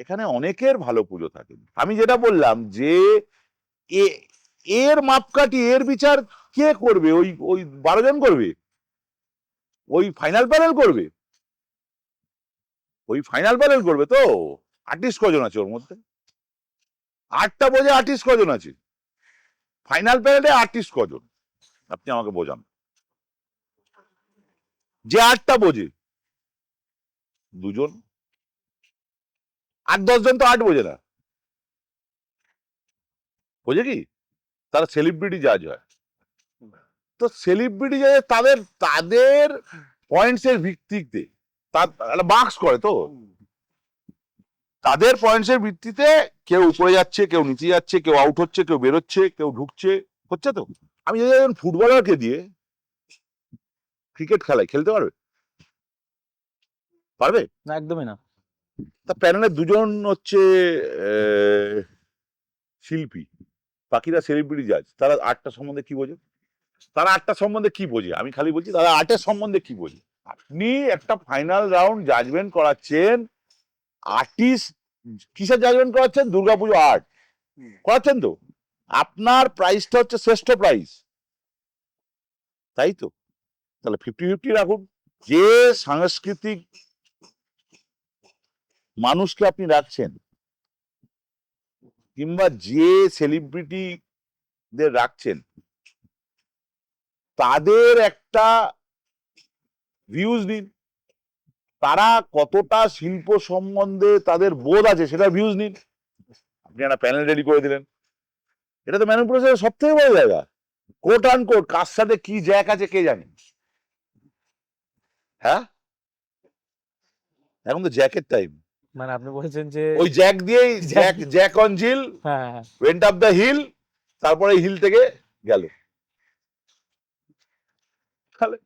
এখানে অনেকের ভালো পুজো থাকে। আমি যেটা বললাম যে, এ- এর মাপকাঠি, এর বিচার কে করবে? ওই ওই বারো জন করবে? ওই ফাইনাল প্যানেল করবে? ওই ফাইনাল প্যানেল করবে তো? আর্টিস্ট কজন আছে ওর মধ্যে? আটটা বোঝে আর্টিস্ট কজন আছে। ফাইনাল প্যানেলে আর্টিস্ট কজন? আপনি আমাকে বোঝান। যে আটটা বোঝে, দুজন আট, দশ জন তো আট বোঝে না। বোঝে কি? তারা সেলিব্রিটি জাজ হয়। তো সেলিব্রিটি জাজ তাদের তাদের পয়েন্টস এর ভিত্তিতে তার করে তো। তাদের পয়েন্টস এর ভিত্তিতে কেউ উপরে যাচ্ছে, কেউ নিচে যাচ্ছে, কেউ আউট হচ্ছে, কেউ বেরোচ্ছে, কেউ ঢুকছে, হচ্ছে তো। আমি যদি একজন ফুটবলারকে দিয়ে ক্রিকেট খেলায় খেলতে পারবে? পারবে? না, একদমই না। তা প্যানেলে দুজন হচ্ছে শিল্পী। বাকিরা সেলিব্রিটি জাজ তারা আটটা সম্বন্ধে কি বোঝে? তারা আটটা সম্বন্ধে কি বোঝে? আমি খালি বলছি তারা আটের সম্বন্ধে কি বোঝে? আপনি একটা ফাইনাল রাউন্ড জাজমেন্ট করাচ্ছেন আর্টিস্ট কিসের জাজমেন্ট করাচ্ছেন? দুর্গাপুজো আর্ট করাচ্ছেন তো? আপনার প্রাইসটা হচ্ছে শ্রেষ্ঠ প্রাইস তাই তো? তাহলে ফিফটি ফিফটি রাখুন। যে সাংস্কৃতিক মানুষকে আপনি রাখছেন। কিংবা যে সেলিব্রিটিদের রাখছেন, তাদের একটা ভিউজ নিন। তারা কতটা শিল্প সম্বন্ধে তাদের বোধ আছে, সেটা ভিউজ নিন। আপনি একটা প্যানেল রেডি করে দিলেন। এটা তো ম্যানিপুলেশনের সব থেকে বড় জায়গা। কোট আন কোট কার সাথে কি জ্যাক আছে কে জানে? হ্যাঁ? এখন তো জ্যাকের টাইম মানে আপনি বলছেন যে ওই জ্যাক দিয়েই জ্যাক জ্যাক অন জিল হ্যাঁ ওয়েন্ট আপ দ্য হিল তারপরে হিল থেকে গেল। তাহলে